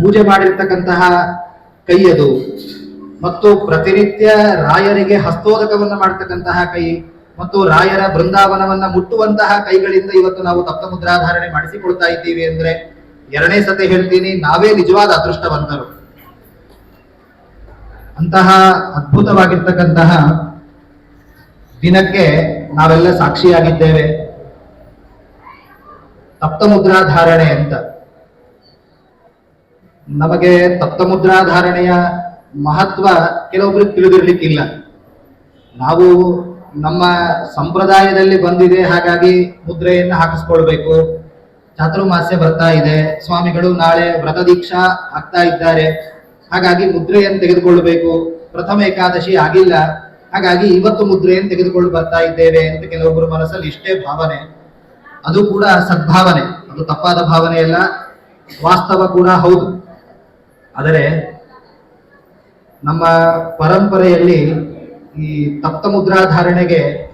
ಪೂಜೆ ಮಾಡಿರ್ತಕ್ಕಂತಹ ಕೈ ಅದು. ಮತ್ತು ಪ್ರತಿನಿತ್ಯ ರಾಯರಿಗೆ ಹಸ್ತೋದಕವನ್ನ ಮಾಡ್ತಕ್ಕಂತಹ ಕೈ, ಮತ್ತು ರಾಯರ ಬೃಂದಾವನವನ್ನ ಮುಟ್ಟುವಂತಹ ಕೈಗಳಿಂದ ಇವತ್ತು ನಾವು ತಪ್ತ ಮುದ್ರಾಧಾರಣೆ ಮಾಡಿಸಿಕೊಳ್ತಾ ಇದ್ದೀವಿ ಅಂದ್ರೆ ಎರಡನೇ ಸತಿ ಹೇಳ್ತೀನಿ, ನಾವೇ ನಿಜವಾದ ಅದೃಷ್ಟವಂತರು. ಅಂತಹ ಅದ್ಭುತವಾಗಿರ್ತಕ್ಕಂತಹ ದಿನಕ್ಕೆ ನಾವೆಲ್ಲ ಸಾಕ್ಷಿಯಾಗಿದ್ದೇವೆ. ತಪ್ತ ಮುದ್ರಾಧಾರಣೆ ಅಂತ. ನಮಗೆ ತಪ್ತ ಮುದ್ರಾಧಾರಣೆಯ ಮಹತ್ವ ಕೆಲವೊಬ್ಬರಿಗೆ ತಿಳಿದಿರಲಿಕ್ಕಿಲ್ಲ. ನಾವು ನಮ್ಮ ಸಂಪ್ರದಾಯದಲ್ಲಿ ಬಂದಿದೆ, ಹಾಗಾಗಿ ಮುದ್ರೆಯನ್ನು ಹಾಕಿಸ್ಕೊಳ್ಬೇಕು. ಚಾತುರ್ಮಾಸ್ಯ ಬರ್ತಾ ಇದೆ. ಸ್ವಾಮಿಗಳು ನಾಳೆ ವ್ರತ ದೀಕ್ಷಾ ಆಗ್ತಾ ಇದ್ದಾರೆ. ಹಾಗಾಗಿ ಮುದ್ರೆಯನ್ನು ತೆಗೆದುಕೊಳ್ಳಬೇಕು ಪ್ರಥಮ ಏಕಾದಶಿ ಆಗಿಲ್ಲ. ಹಾಗಾಗಿ ಇವತ್ತು ಮುದ್ರೆಯನ್ನು ತೆಗೆದುಕೊಂಡು ಬರ್ತಾ ಇದ್ದೇವೆ ಅಂತ ಕೆಲವೊಬ್ಬರ ಮನಸ್ಸಲ್ಲಿ ಇಷ್ಟೇ ಭಾವನೆ. ಅದು ಕೂಡ ಸದ್ಭಾವನೆ. ಅದು ತಪ್ಪಾದ ಭಾವನೆ ಅಲ್ಲ ವಾಸ್ತವ ಕೂಡ ಹೌದು. ಆದರೆ ನಮ್ಮ ಪರಂಪರೆಯಲ್ಲಿ ಈ ತಪ್ತ ಮುದ್ರಾಧಾರಣೆಗೆ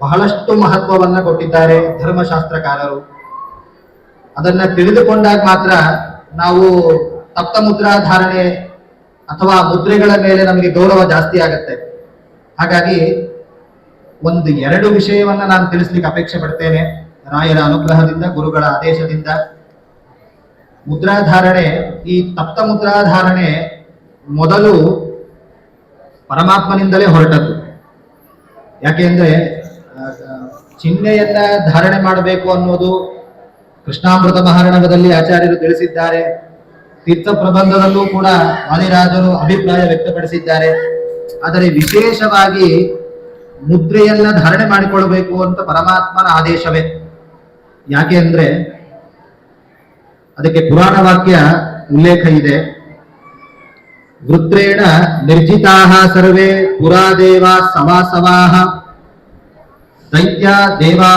ಬಹಳಷ್ಟು ಮಹತ್ವವನ್ನ ಕೊಟ್ಟಿದ್ದಾರೆ ಧರ್ಮಶಾಸ್ತ್ರಕಾರರು. ಅದನ್ನ ತಿಳಿದುಕೊಂಡಾಗ ಮಾತ್ರ ನಾವು ತಪ್ತ ಮುದ್ರಾಧಾರಣೆ ಅಥವಾ ಮುದ್ರೆಗಳ ಮೇಲೆ ನಮಗೆ ಗೌರವ ಜಾಸ್ತಿ ಆಗತ್ತೆ. ಹಾಗಾಗಿ ಒಂದು ಎರಡು ವಿಷಯವನ್ನ ನಾನು ತಿಳಿಸ್ಲಿಕ್ಕೆ ಅಪೇಕ್ಷೆ ಪಡ್ತೇನೆ. ರಾಯರ ಅನುಗ್ರಹದಿಂದ, ಗುರುಗಳ ಆದೇಶದಿಂದ. ಮುದ್ರಾಧಾರಣೆ, ಈ ತಪ್ತ ಮುದ್ರಾಧಾರಣೆ ಮೊದಲು ಪರಮಾತ್ಮನಿಂದಲೇ ಹೊರಟದ್ದು. ಯಾಕೆಂದ್ರೆ ಚಿಹ್ನೆಯನ್ನ ಧಾರಣೆ ಮಾಡಬೇಕು ಅನ್ನೋದು ಕೃಷ್ಣಾಮೃತ ಮಹಾರಣವದಲ್ಲಿ ಆಚಾರ್ಯರು ತಿಳಿಸಿದ್ದಾರೆ. ತೀರ್ಥ ಪ್ರಬಂಧದಲ್ಲೂ ಕೂಡ ವಾದಿರಾಜರು ಅಭಿಪ್ರಾಯ ವ್ಯಕ್ತಪಡಿಸಿದ್ದಾರೆ. ಆದರೆ ವಿಶೇಷವಾಗಿ ಮುದ್ರೆಯನ್ನ ಧಾರಣೆ ಮಾಡಿಕೊಳ್ಳಬೇಕು ಅಂತ ಪರಮಾತ್ಮನ ಆದೇಶವೇ. ಯಾಕೆ ಅಂದ್ರೆ ಅದಕ್ಕೆ ಪುರಾಣ ವಾಕ್ಯ ಉಲ್ಲೇಖ ಇದೆ. ವೃತ್ರೇಣ ನಿರ್ಜಿತಾ ಸರ್ವೇ ಪುರಾದೇವಾ ಸವಾಸವಾಹ ದೈತ್ಯ ದೇವಾ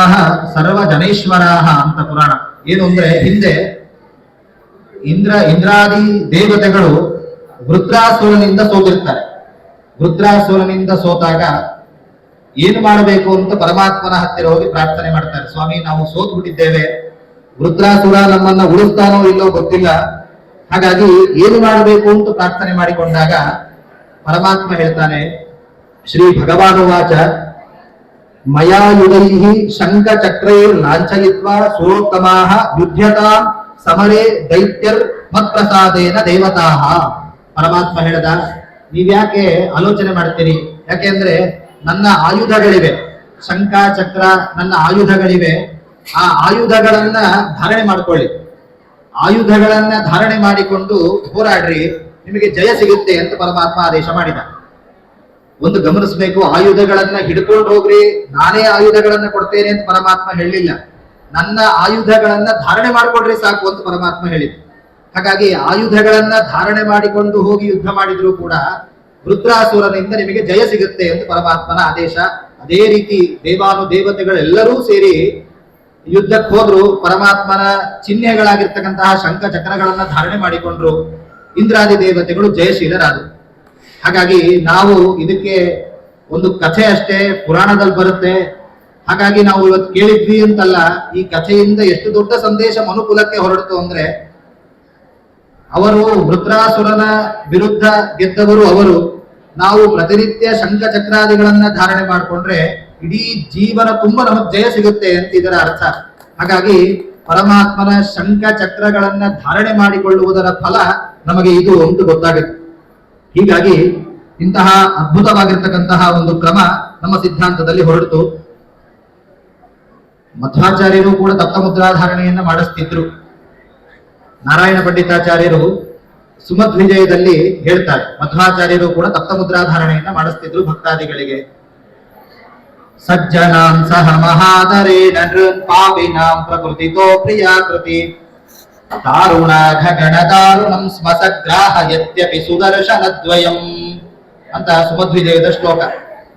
ಸರ್ವ ಜನೇಶ್ವರಾಹ ಅಂತ ಪುರಾಣ. ಏನು ಅಂದ್ರೆ ಹಿಂದೆ ಇಂದ್ರ ಇಂದ್ರಾದಿ ದೇವತೆಗಳು ವೃತ್ರಾಸುರನಿಂದ ಸೋತಿರ್ತಾರೆ. ವೃತ್ರಾಸುರನಿಂದ ಸೋತಾಗ ಏನು ಮಾಡಬೇಕು ಅಂತ ಪರಮಾತ್ಮನ ಹತ್ತಿರ ಹೋಗಿ ಪ್ರಾರ್ಥನೆ ಮಾಡ್ತಾರೆ. ಸ್ವಾಮಿ, ನಾವು ಸೋತ್ ಬಿಟ್ಟಿದ್ದೇವೆ ವೃತ್ರಾಸುರ ನಮ್ಮನ್ನ ಉಳಿಸ್ತಾನೋ ಇಲ್ಲೋ ಗೊತ್ತಿಲ್ಲ. ಹಾಗಾಗಿ ಏನು ಮಾಡಬೇಕು ಅಂತ ಪ್ರಾರ್ಥನೆ ಮಾಡಿಕೊಂಡಾಗ ಪರಮಾತ್ಮ ಹೇಳ್ತಾನೆ, ಶ್ರೀ ಭಗವಾನುವಾಚ ಮಯಾಯುಧೈ ಶಂಖ ಚಕ್ರೈರ್ ಲಾಂಛಯಿತ್ವ ಸುರೋತ್ತಮಾಹ ಯುದ್ಧತಾ ಸಮರೇ ದೈತ್ಯರ್ ಮತ್ಪ್ರಸಾದೇನ ದೇವತಾಹ. ಪರಮಾತ್ಮ ಹೇಳ್ದ, ನೀವ್ಯಾಕೆ ಆಲೋಚನೆ ಮಾಡ್ತೀರಿ? ಯಾಕೆಂದ್ರೆ ನನ್ನ ಆಯುಧಗಳಿವೆ, ಶಂಖ, ಚಕ್ರ ನನ್ನ ಆಯುಧಗಳಿವೆ. ಆ ಆಯುಧಗಳನ್ನ ಧಾರಣೆ ಮಾಡ್ಕೊಳ್ಳಿ. ಆಯುಧಗಳನ್ನ ಧಾರಣೆ ಮಾಡಿಕೊಂಡು ಹೋರಾಡ್ರಿ, ನಿಮಗೆ ಜಯ ಸಿಗುತ್ತೆ ಅಂತ ಪರಮಾತ್ಮ ಆದೇಶ ಮಾಡಿದ. ಒಂದು ಗಮನಿಸಬೇಕು, ಆಯುಧಗಳನ್ನ ಹಿಡ್ಕೊಂಡು ಹೋಗ್ರಿ, ನಾನೇ ಆಯುಧಗಳನ್ನ ಕೊಡ್ತೇನೆ ಅಂತ ಪರಮಾತ್ಮ ಹೇಳಿಲ್ಲ. ನನ್ನ ಆಯುಧಗಳನ್ನ ಧಾರಣೆ ಮಾಡಿಕೊಡ್ರಿ ಸಾಕು ಅಂತ ಪರಮಾತ್ಮ ಹೇಳಿದ ಹಾಗಾಗಿ ಆಯುಧಗಳನ್ನ ಧಾರಣೆ ಮಾಡಿಕೊಂಡು ಹೋಗಿ ಯುದ್ಧ ಮಾಡಿದ್ರು ಕೂಡ ರುದ್ರಾಸುರನಿಂದ ನಿಮಗೆ ಜಯ ಸಿಗುತ್ತೆ ಅಂತ ಪರಮಾತ್ಮನ ಆದೇಶ. ಅದೇ ರೀತಿ ದೇವಾನು ದೇವತೆಗಳೆಲ್ಲರೂ ಸೇರಿ ಯುದ್ಧಕ್ಕೆ ಹೋದ್ರು ಪರಮಾತ್ಮನ ಚಿಹ್ನೆಗಳಾಗಿರ್ತಕ್ಕಂತಹ ಶಂಖ ಚಕ್ರಗಳನ್ನ ಧಾರಣೆ ಮಾಡಿಕೊಂಡ್ರು ಇಂದ್ರಾದಿ ದೇವತೆಗಳು ಜಯಶೀಲರಾದರು. ಹಾಗಾಗಿ ನಾವು ಇದಕ್ಕೆ ಒಂದು ಕಥೆ ಅಷ್ಟೇ ಪುರಾಣದಲ್ಲಿ ಬರುತ್ತೆ. ಹಾಗಾಗಿ ನಾವು ಇವತ್ತು ಕೇಳಿದ್ವಿ ಅಂತಲ್ಲ, ಈ ಕಥೆಯಿಂದ ಎಷ್ಟು ದೊಡ್ಡ ಸಂದೇಶ ಮನುಕುಲಕ್ಕೆ ಹೊರಡ್ತು ಅಂದ್ರೆ, ಅವರು ವೃತ್ರಾಸುರನ ವಿರುದ್ಧ ಗೆದ್ದವರು ಅವರು. ನಾವು ಪ್ರತಿನಿತ್ಯ ಶಂಖ ಚಕ್ರಾದಿಗಳನ್ನ ಧಾರಣೆ ಮಾಡಿಕೊಂಡ್ರೆ ಇಡೀ ಜೀವನ ತುಂಬ ನಮಗ್ ಜಯ ಸಿಗುತ್ತೆ ಅಂತ ಇದರ ಅರ್ಥ. ಹಾಗಾಗಿ ಪರಮಾತ್ಮನ ಶಂಖ ಚಕ್ರಗಳನ್ನ ಧಾರಣೆ ಮಾಡಿಕೊಳ್ಳುವುದರ ಫಲ ನಮಗೆ ಇದು ಅಂತ ಗೊತ್ತಾಗುತ್ತೆ. ಹೀಗಾಗಿ ಇಂತಹ ಅದ್ಭುತವಾಗಿರ್ತಕ್ಕಂತಹ ಒಂದು ಕ್ರಮ ನಮ್ಮ ಸಿದ್ಧಾಂತದಲ್ಲಿ ಹೊರಡಿತು. ಮಧ್ವಾಚಾರ್ಯರು ಕೂಡ ದತ್ತ ಮುದ್ರಾಧಾರಣೆಯನ್ನ ಮಾಡಿಸ್ತಿದ್ರು. ನಾರಾಯಣ ಪಂಡಿತಾಚಾರ್ಯರು ಸುಮದ್ ವಿಜಯದಲ್ಲಿ ಹೇಳ್ತಾರೆ. ಮಧ್ವಾಚಾರ್ಯರು ಕೂಡ ದತ್ತ ಮುದ್ರಾಧಾರಣೆಯನ್ನ ಮಾಡಿಸ್ತಿದ್ರು ಭಕ್ತಾದಿಗಳಿಗೆ. ಸಜ್ಜನಾಂ ಸಹ ಮಹಾದರೇಣ ನೃನ್ ಪಾಪಿನಾಂ ಪ್ರಕೃತಿತೋ ಪ್ರಿಯಾಕೃತಿ ದಾರುಣ ಗಣತಾರುಣಂ ದಾರುಣಂ ಸ್ಮಸಗ್ರಾಹ ಯದ್ಯಪಿ ಸುದರ್ಶನದ್ವಯಂ ಅಂತ ಸುಮಧ್ವಿಜಯದ ಶ್ಲೋಕ.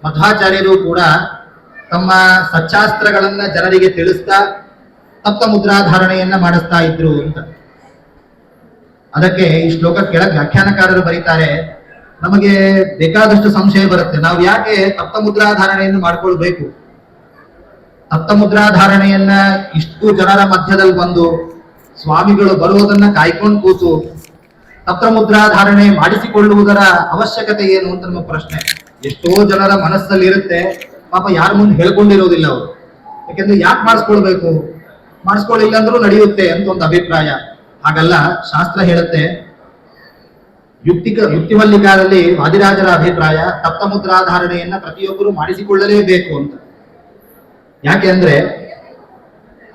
ಮಧ್ವಾಚಾರ್ಯರು ಕೂಡ ತಮ್ಮ ಸಚ್ಚಾಸ್ತ್ರಗಳನ್ನ ಜನರಿಗೆ ತಿಳಿಸ್ತಾ ತಪ್ತ ಮುದ್ರಾಧಾರಣೆಯನ್ನ ಮಾಡಿಸ್ತಾ ಇದ್ರು ಅಂತ. ಅದಕ್ಕೆ ಈ ಶ್ಲೋಕ ಕೆಳಗೆ ವ್ಯಾಖ್ಯಾನಕಾರರು ಬರೀತಾರೆ ನಮಗೆ ಬೇಕಾದಷ್ಟು ಸಂಶಯ ಬರುತ್ತೆ. ನಾವು ಯಾಕೆ ತಪ್ತ ಮುದ್ರಾಧಾರಣೆಯನ್ನು ಮಾಡ್ಕೊಳ್ಬೇಕು? ತಪ್ತ ಮುದ್ರಾಧಾರಣೆಯನ್ನ ಇಷ್ಟು ಜನರ ಮಧ್ಯದಲ್ಲಿ ಬಂದು ಸ್ವಾಮಿಗಳು ಬರುವುದನ್ನ ಕಾಯ್ಕೊಂಡು ಕೂತು ತಪ್ತ ಧಾರಣೆ ಮಾಡಿಸಿಕೊಳ್ಳುವುದರ ಅವಶ್ಯಕತೆ ಏನು ಅಂತ ನಮ್ಮ ಪ್ರಶ್ನೆ. ಎಷ್ಟೋ ಜನರ ಮನಸ್ಸಲ್ಲಿ ಇರುತ್ತೆ. ಪಾಪ ಯಾರ ಮುಂದೆ ಹೇಳ್ಕೊಂಡಿರೋದಿಲ್ಲ ಅವರು. ಯಾಕೆಂದ್ರೆ ಯಾಕೆ ಮಾಡಿಸ್ಕೊಳ್ಬೇಕು? ಮಾಡಿಸ್ಕೊಳ್ಳಿಲ್ಲ ಅಂದ್ರೂ ನಡೆಯುತ್ತೆ ಅಂತ ಒಂದು ಅಭಿಪ್ರಾಯ. ಹಾಗಲ್ಲ, ಶಾಸ್ತ್ರ ಹೇಳುತ್ತೆ ಯುಕ್ತಿಕ ಯುಕ್ತಿಮಲ್ಲಿಕಾದಲ್ಲಿ ವಾದಿರಾಜರ ಅಭಿಪ್ರಾಯ ತಪ್ತ ಮುದ್ರಾಧಾರಣೆಯನ್ನ ಪ್ರತಿಯೊಬ್ಬರು ಮಾಡಿಸಿಕೊಳ್ಳಲೇಬೇಕು ಅಂತ. ಯಾಕೆ ಅಂದ್ರೆ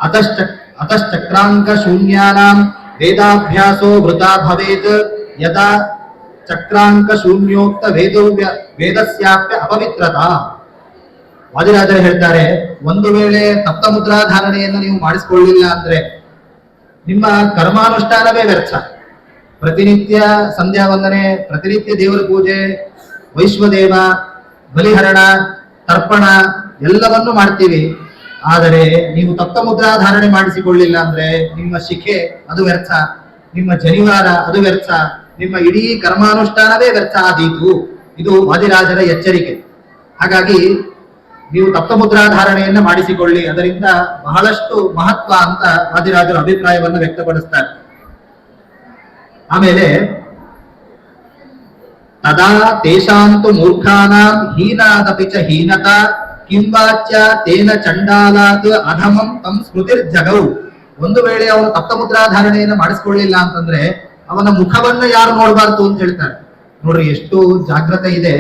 ಅತಶ್ಚ ಅತಶ್ಚಕ್ರಾಂಕ ಶೂನ್ಯಾನಾಂ ವೇದಾಭ್ಯಾಸೋ ವೃತಾ ಭವೇತ್ ಯದಾ ಚಕ್ರಾಂಕ ಶೂನ್ಯೋಕ್ತ ವೇದವ್ಯ ವೇದಸ್ಯಾಪ್ಯ ಅಪವಿತ್ರತಾ. ವಾದಿರಾಜರು ಹೇಳ್ತಾರೆ, ಒಂದು ವೇಳೆ ತಪ್ತ ಮುದ್ರಾಧಾರಣೆಯನ್ನು ನೀವು ಮಾಡಿಸಿಕೊಳ್ಳಿಲ್ಲ ಅಂದ್ರೆ ನಿಮ್ಮ ಕರ್ಮಾನುಷ್ಠಾನವೇ ವ್ಯರ್ಥ. ಪ್ರತಿನಿತ್ಯ ಸಂಧ್ಯಾ ವಂದನೆ, ಪ್ರತಿನಿತ್ಯ ದೇವರ ಪೂಜೆ, ವೈಶ್ವದೇವ, ಬಲಿಹರಣ, ತರ್ಪಣ ಎಲ್ಲವನ್ನು ಮಾಡ್ತೀವಿ. ಆದರೆ ನೀವು ತಪ್ತ ಮುದ್ರಾಧಾರಣೆ ಮಾಡಿಸಿಕೊಳ್ಳಿಲ್ಲ ಅಂದ್ರೆ ನಿಮ್ಮ ಶಿಖೆ ಅದು ವ್ಯರ್ಥ, ನಿಮ್ಮ ಜನಿವಾರ ಅದು ವ್ಯರ್ಥ, ನಿಮ್ಮ ಇಡೀ ಕರ್ಮಾನುಷ್ಠಾನವೇ ವ್ಯರ್ಥ ಆದೀತು. ಇದು ವಾದಿರಾಜರ ಎಚ್ಚರಿಕೆ. ಹಾಗಾಗಿ ನೀವು ತಪ್ತ ಮುದ್ರಾಧಾರಣೆಯನ್ನ ಮಾಡಿಸಿಕೊಳ್ಳಿ. ಅದರಿಂದ ಬಹಳಷ್ಟು ಮಹತ್ವ ಅಂತ ವಾದಿರಾಜರು ಅಭಿಪ್ರಾಯವನ್ನು ವ್ಯಕ್ತಪಡಿಸ್ತಾರೆ. ಆಮೇಲೆ ತದಾ ತೇಷಾಂತು ಮೂರ್ಖಾನಾಂ ಹೀನಾದಪಿ ಚ ಹೀನತಾ ಕಿಂವಾಚ್ಯ ತೇನ ಚಂಡಾಲಾತ್ ಅಧಮಂ ತಂ ಸ್ಮೃತಿರ್ಜಗೌ ಒಂದು ವೇಳೆ ಅವನು ತಪ್ತ ಮುದ್ರಾಧಾರಣೆಯನ್ನು ಮಾಡಿಸ್ಕೊಳ್ಳಿಲ್ಲ ಅಂತಂದ್ರೆ ಅವನ ಮುಖವನ್ನು ಯಾರು ನೋಡಬಾರ್ದು ಅಂತ ಹೇಳ್ತಾರೆ. ನೋಡ್ರಿ, ಎಷ್ಟು ಜಾಗ್ರತೆ ಇದೆ,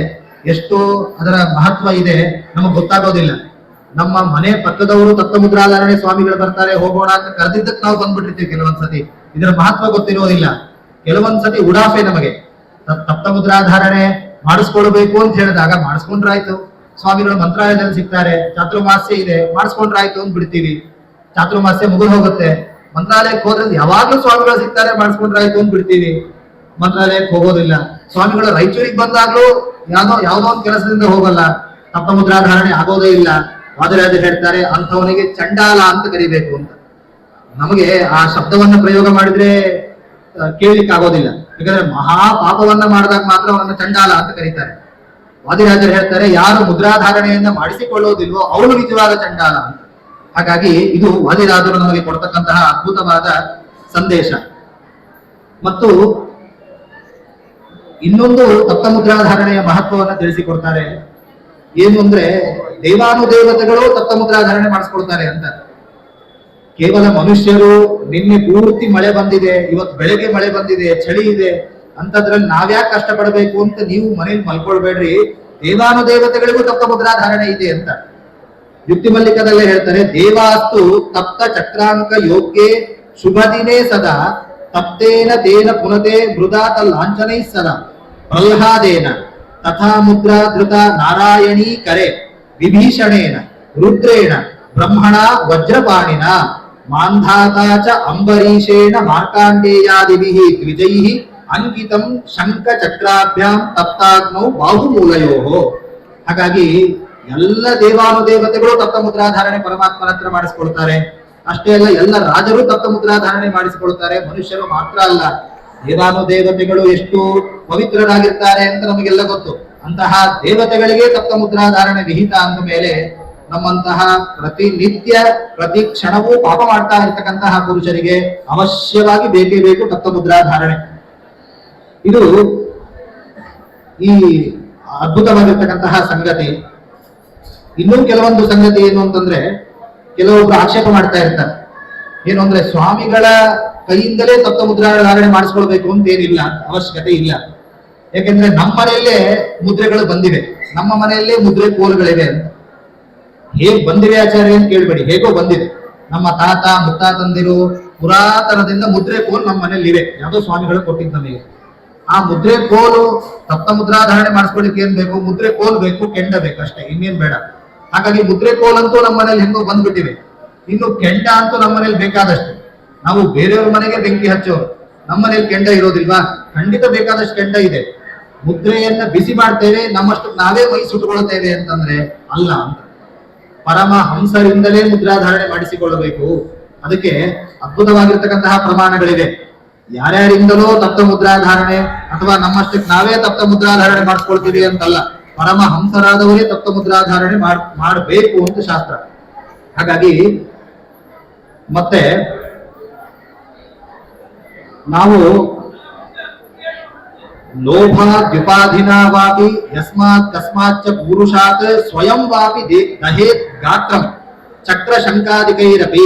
ಎಷ್ಟು ಅದರ ಮಹತ್ವ ಇದೆ, ನಮಗೆ ಗೊತ್ತಾಗೋದಿಲ್ಲ. ನಮ್ಮ ಮನೆ ಪಕ್ಕದವರು ತಪ್ತ ಮುದ್ರಾಧಾರಣೆ ಸ್ವಾಮಿಗಳು ಬರ್ತಾರೆ, ಹೋಗೋಣ ಅಂತ ಕರೆದಿದ್ದಕ್ಕೆ ನಾವು ಬಂದ್ಬಿಟ್ಟಿರ್ತೀವಿ ಕೆಲವೊಂದ್ಸತಿ. ಇದರ ಮಹತ್ವ ಗೊತ್ತಿರೋದಿಲ್ಲ. ಕೆಲವೊಂದ್ಸತಿ ಉಡಾಫೆ ನಮಗೆ. ತಪ್ತ ಮುದ್ರಾಧಾರಣೆ ಮಾಡಿಸ್ಕೊಳ್ಬೇಕು ಅಂತ ಹೇಳಿದಾಗ ಮಾಡಿಸ್ಕೊಂಡ್ರಾಯ್ತು. ಸ್ವಾಮಿಗಳು ಮಂತ್ರಾಲಯದಲ್ಲಿ ಸಿಗ್ತಾರೆ, ಚಾತುರ್ಮಾಸ್ಯ ಇದೆ, ಮಾಡಿಸ್ಕೊಂಡ್ರಾಯ್ತು ಅಂತ ಬಿಡ್ತೀವಿ. ಚಾತುರ್ಮಾಸ್ಯ ಮುಗಿದು ಹೋಗುತ್ತೆ. ಮಂತ್ರಾಲಯಕ್ಕೆ ಹೋದ್ರೆ ಯಾವಾಗ್ಲೂ ಸ್ವಾಮಿಗಳು ಸಿಗ್ತಾರೆ, ಮಾಡಿಸ್ಕೊಂಡ್ರಾಯ್ತು ಅಂತ ಬಿಡ್ತೀವಿ. ಮಂತ್ರಾಲಯಕ್ಕೆ ಹೋಗೋದಿಲ್ಲ. ಸ್ವಾಮಿಗಳು ರಾಯಚೂರಿಗೆ ಬಂದಾಗ್ಲೂ ಯಾವ್ದೋ ಯಾವ್ದೋ ಒಂದು ಕೆಲಸದಿಂದ ಹೋಗಲ್ಲ. ತಪ್ಪ ಮುದ್ರಾಧಾರಣೆ ಆಗೋದೇ ಇಲ್ಲ. ವಾದರಾಜ ಹೇಳ್ತಾರೆ, ಅಂಥವನಿಗೆ ಚಂಡಾಲ ಅಂತ ಕರಿಬೇಕು ಅಂತ. ನಮಗೆ ಆ ಶಬ್ದವನ್ನು ಪ್ರಯೋಗ ಮಾಡಿದ್ರೆ ಕೇಳ್ಲಿಕ್ಕೆ ಆಗೋದಿಲ್ಲ ಯಾಕಂದ್ರೆ ಮಹಾ ಪಾಪವನ್ನ ಮಾಡಿದಾಗ ಮಾತ್ರ ಅವರನ್ನು ಚಂಡಾಲ ಅಂತ ಕರೀತಾರೆ. ವಾದಿರಾಜರು ಹೇಳ್ತಾರೆ, ಯಾರು ಮುದ್ರಾಧಾರಣೆಯನ್ನ ಮಾಡಿಸಿಕೊಳ್ಳೋದಿಲ್ವೋ ಅವನು ನಿಜವಾದ ಚಂಡಾಲ ಅಂತ. ಹಾಗಾಗಿ ಇದು ವಾದಿರಾಜರು ನಮಗೆ ಕೊಡ್ತಕ್ಕಂತಹ ಅದ್ಭುತವಾದ ಸಂದೇಶ. ಮತ್ತು ಇನ್ನೊಂದು ತಪ್ತ ಮುದ್ರಾಧಾರಣೆಯ ಮಹತ್ವವನ್ನು ತಿಳಿಸಿಕೊಡ್ತಾರೆ. ಏನು ಅಂದ್ರೆ, ದೇವಾನುದೇವತೆಗಳು ತಪ್ತ ಮುದ್ರಾಧಾರಣೆ ಮಾಡಿಸ್ಕೊಳ್ತಾರೆ ಅಂತ. ಕೇವಲ ಮನುಷ್ಯರು ನಿನ್ನೆ ಪೂರ್ತಿ ಮಳೆ ಬಂದಿದೆ, ಇವತ್ತು ಬೆಳಗ್ಗೆ ಮಳೆ ಬಂದಿದೆ, ಚಳಿ ಇದೆ ಅಂತದ್ರಲ್ಲಿ ನಾವ್ಯಾಕೆ ಕಷ್ಟಪಡಬೇಕು ಅಂತ ನೀವು ಮನೇಲಿ ಮಲ್ಕೊಳ್ಬೇಡ್ರಿ. ದೇವಾನುದೇವತೆಗಳಿಗೂ ತಪ್ಪ ಮುದ್ರಾಧಾರಣೆ ಇದೆ ಅಂತ. ಯುಕ್ತಿ ಮಲ್ಲಿಕದಲ್ಲೇ ಹೇಳ್ತಾರೆ, ದೇವಾಸ್ತು ತಪ್ತ ಚಕ್ರಾಂಕ ಯೋಗ್ಯೆ ಶುಭ ದಿನೇ ಸದಾ, ತಪ್ತೇನ ತೇನ ಪುನತೆ ಮೃದಾತ ಲಾಂಛನೈ ಸದಾ, ಪ್ರಹ್ಲಾದೇನ, ತಥಾ ಮುದ್ರಾಧೃತ ನಾರಾಯಣೀ ಕರೆ, ವಿಭೀಷಣೇನ, ರುದ್ರೇಣ, ಬ್ರಹ್ಮಣ ವಜ್ರಪಾಣಿನ ಮಾಂಧಾತಾ ಚ ಅಂಬರೀಷೇಣ ಮಾರ್ಕಾಂಡೇಯಾದಿಭಿಃ ದ್ವಿಜೈಃ ಅಂಕಿತಂ ಶಂಖ ಚಕ್ರಾಭ್ಯಾಂ ತಪ್ತಾಗ್ನೌ ಬಾಹುಮೂಲಯೋಃ. ಹಾಗಾಗಿ ಎಲ್ಲ ದೇವಾನುದೇವತೆಗಳು ತಪ್ತ ಮುದ್ರಾಧಾರಣೆ ಪರಮಾತ್ಮನ ಹತ್ರ ಮಾಡಿಸ್ಕೊಳ್ತಾರೆ. ಅಷ್ಟೇ ಅಲ್ಲ, ಎಲ್ಲ ರಾಜರು ತಪ್ತ ಮುದ್ರಾಧಾರಣೆ ಮಾಡಿಸಿಕೊಳ್ತಾರೆ. ಮನುಷ್ಯರು ಮಾತ್ರ ಅಲ್ಲ. ದೇವಾನುದೇವತೆಗಳು ಎಷ್ಟು ಪವಿತ್ರರಾಗಿರ್ತಾರೆ ಅಂತ ನಮಗೆಲ್ಲ ಗೊತ್ತು. ಅಂತಹ ದೇವತೆಗಳಿಗೆ ತಪ್ತ ಮುದ್ರಾಧಾರಣೆ ವಿಹಿತ ಅಂದ ಮೇಲೆ ನಮ್ಮಂತಹ ಪ್ರತಿನಿತ್ಯ ಪ್ರತಿ ಕ್ಷಣವೂ ಪಾಪ ಮಾಡ್ತಾ ಇರ್ತಕ್ಕಂತಹ ಪುರುಷರಿಗೆ ಅವಶ್ಯವಾಗಿ ಬೇಕೇ ಬೇಕು ತತ್ವಮುದ್ರಾ ಮುದ್ರಾಧಾರಣೆ ಇದು ಈ ಅದ್ಭುತವಾಗಿರ್ತಕ್ಕಂತಹ ಸಂಗತಿ. ಇನ್ನೂ ಕೆಲವೊಂದು ಸಂಗತಿ ಏನು ಅಂತಂದ್ರೆ, ಕೆಲವೊಬ್ರು ಆಕ್ಷೇಪ ಮಾಡ್ತಾ ಇರ್ತಾರೆ. ಏನು ಅಂದ್ರೆ, ಸ್ವಾಮಿಗಳ ಕೈಯಿಂದಲೇ ತತ್ವ ಮುದ್ರಾಧಾರಣೆ ಮಾಡಿಸ್ಕೊಳ್ಬೇಕು ಅಂತ ಏನಿಲ್ಲ, ಅವಶ್ಯಕತೆ ಇಲ್ಲ. ಯಾಕೆಂದ್ರೆ ನಮ್ಮ ಮನೆಯಲ್ಲೇ ಮುದ್ರೆಗಳು ಬಂದಿವೆ. ನಮ್ಮ ಮನೆಯಲ್ಲೇ ಮುದ್ರೆ ಕೋಲುಗಳಿವೆ ಅಂತ. ಹೇಗ್ ಬಂದಿವೆ ಆಚಾರ್ಯ ಅಂತ ಕೇಳ್ಬೇಡಿ. ಹೇಗೋ ಬಂದಿದೆ. ನಮ್ಮ ತಾತ, ಮುತ್ತಾತಂದಿರು ಪುರಾತನದಿಂದ ಮುದ್ರೆ ಕೋಲು ನಮ್ಮ ಮನೇಲಿ ಇವೆ. ಯಾವುದೋ ಸ್ವಾಮಿಗಳು ಕೊಟ್ಟಿದ್ದು ನಮಗೆ. ಆ ಮುದ್ರೆ ಕೋಲು ತಪ್ತ ಮುದ್ರಾಧಾರಣೆ ಮಾಡಿಸ್ಕೊಳ್ಳಿಕ್ಕೆ ಏನ್ ಬೇಕು? ಮುದ್ರೆ ಕೋಲು ಬೇಕು, ಕೆಂಡ ಬೇಕು ಅಷ್ಟೇ. ಇನ್ನೇನ್ ಬೇಡ. ಹಾಗಾಗಿ ಮುದ್ರೆ ಕೋಲ್ ಅಂತೂ ನಮ್ಮ ಮನೇಲಿ ಹೆಂಗೋ ಬಂದ್ಬಿಟ್ಟಿವೆ. ಇನ್ನು ಕೆಂಡ ಅಂತೂ ನಮ್ಮ ಮನೇಲಿ ಬೇಕಾದಷ್ಟು. ನಾವು ಬೇರೆಯವ್ರ ಮನೆಗೆ ಬೆಂಕಿ ಹಚ್ಚೋರು. ನಮ್ಮ ಮನೇಲಿ ಕೆಂಡ ಇರೋದಿಲ್ವಾ? ಖಂಡಿತ ಬೇಕಾದಷ್ಟು ಕೆಂಡ ಇದೆ. ಮುದ್ರೆಯನ್ನ ಬಿಸಿ ಮಾಡ್ತೇವೆ. ನಮ್ಮಷ್ಟು ನಾವೇ ಮೈ ಸುಟ್ಟುಕೊಳ್ತೇವೆ ಅಂತಂದ್ರೆ ಅಲ್ಲ ಅಂತ. ಪರಮ ಹಂಸರಿಂದಲೇ ಮುದ್ರಾಧಾರಣೆ ಮಾಡಿಸಿಕೊಳ್ಳಬೇಕು. ಅದಕ್ಕೆ ಅದ್ಭುತವಾಗಿರ್ತಕ್ಕಂತಹ ಪ್ರಮಾಣಗಳಿವೆ. ಯಾರ್ಯಾರಿಂದಲೋ ತಪ್ತ ಮುದ್ರಾಧಾರಣೆ ಅಥವಾ ನಮ್ಮಷ್ಟಕ್ಕೆ ನಾವೇ ತಪ್ತ ಮುದ್ರಾಧಾರಣೆ ಮಾಡಿಸ್ಕೊಳ್ತೀವಿ ಅಂತಲ್ಲ ಪರಮ ಹಂಸರಾದವರೇ ತಪ್ತ ಮುದ್ರಾಧಾರಣೆ ಮಾಡ್, ಮಾಡಬೇಕು ಅಂತ ಶಾಸ್ತ್ರ. ಹಾಗಾಗಿ ಮತ್ತೆ ನಾವು ಲೋಭಾದ್ಯುಪಾಧಿನಾ ವಾಪಿ ಯಸ್ಮಾತ್ ಕಸ್ಮಾಚ್ಚ ಪುರುಷಾತ್ ಸ್ವಯಂ ವಾಪಿ ದಹೇತ್ ಗಾತ್ರಂ ಚಕ್ರ ಶಂಕಾದಿಕೈರಪಿ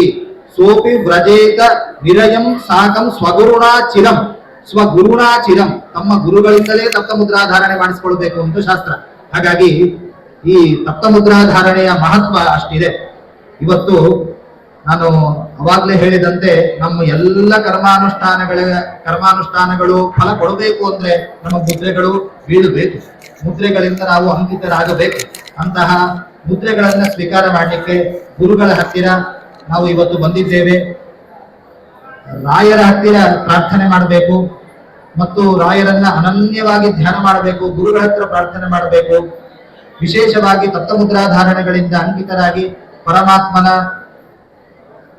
ಸೋಪಿ ವ್ರಜೇತ ನಿರಯಂ ಸಾಕಂ ಸ್ವಗುರುಣಾ ಚಿರಂ ಸ್ವಗುರುಣಾ ಚಿರಂ ತಮ್ಮ ಗುರುಗಳಿಂದಲೇ ತಪ್ತ ಮುದ್ರಾಧಾರಣೆ ಮಾಡಿಸಿಕೊಳ್ಬೇಕು ಅಂತ ಶಾಸ್ತ್ರ। ಹಾಗಾಗಿ ಈ ತಪ್ತ ಮುದ್ರಾಧಾರಣೆಯ ಮಹತ್ವ ಅಷ್ಟಿದೆ। ಇವತ್ತು ನಾನು ಅವಾಗ್ಲೇ ಹೇಳಿದಂತೆ ನಮ್ಮ ಎಲ್ಲ ಕರ್ಮಾನುಷ್ಠಾನಗಳ ಕರ್ಮಾನುಷ್ಠಾನಗಳು ಫಲ ಕೊಡಬೇಕು ಅಂದ್ರೆ ನಮ್ಮ ಮುದ್ರೆಗಳು ಬೀಳಬೇಕು. ಮುದ್ರೆಗಳಿಂದ ನಾವು ಅಂಕಿತರಾಗಬೇಕು. ಅಂತಹ ಮುದ್ರೆಗಳನ್ನ ಸ್ವೀಕಾರ ಮಾಡಲಿಕ್ಕೆ ಗುರುಗಳ ಹತ್ತಿರ ನಾವು ಇವತ್ತು ಬಂದಿದ್ದೇವೆ. ರಾಯರ ಹತ್ತಿರ ಪ್ರಾರ್ಥನೆ ಮಾಡಬೇಕು. ಮತ್ತು ರಾಯರನ್ನ ಅನನ್ಯವಾಗಿ ಧ್ಯಾನ ಮಾಡಬೇಕು, ಗುರುಗಳ ಹತ್ರ ಪ್ರಾರ್ಥನೆ ಮಾಡಬೇಕು. ವಿಶೇಷವಾಗಿ ತತ್ವಮುದ್ರಾಧಾರಣೆಗಳಿಂದ ಅಂಕಿತರಾಗಿ ಪರಮಾತ್ಮನ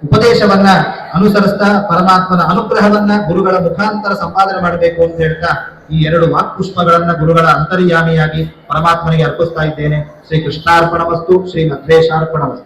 ಉಪದೇಶವನ್ನ ಅನುಸರಿಸ್ತಾ ಪರಮಾತ್ಮನ ಅನುಗ್ರಹವನ್ನ ಗುರುಗಳ ಮುಖಾಂತರ ಸಂಪಾದನೆ ಮಾಡಬೇಕು ಅಂತ ಹೇಳ್ತಾ ಈ ಎರಡು ವಾಕ್ಪುಷ್ಪಗಳನ್ನ ಗುರುಗಳ ಅಂತರ್ಯಾಮಿಯಾಗಿ ಪರಮಾತ್ಮನಿಗೆ ಅರ್ಪಿಸ್ತಾ ಇದ್ದೇನೆ. ಶ್ರೀ ಕೃಷ್ಣಾರ್ಪಣ ವಸ್ತು ಶ್ರೀ ಮಧ್ವೇಶಾರ್ಪಣ ವಸ್ತು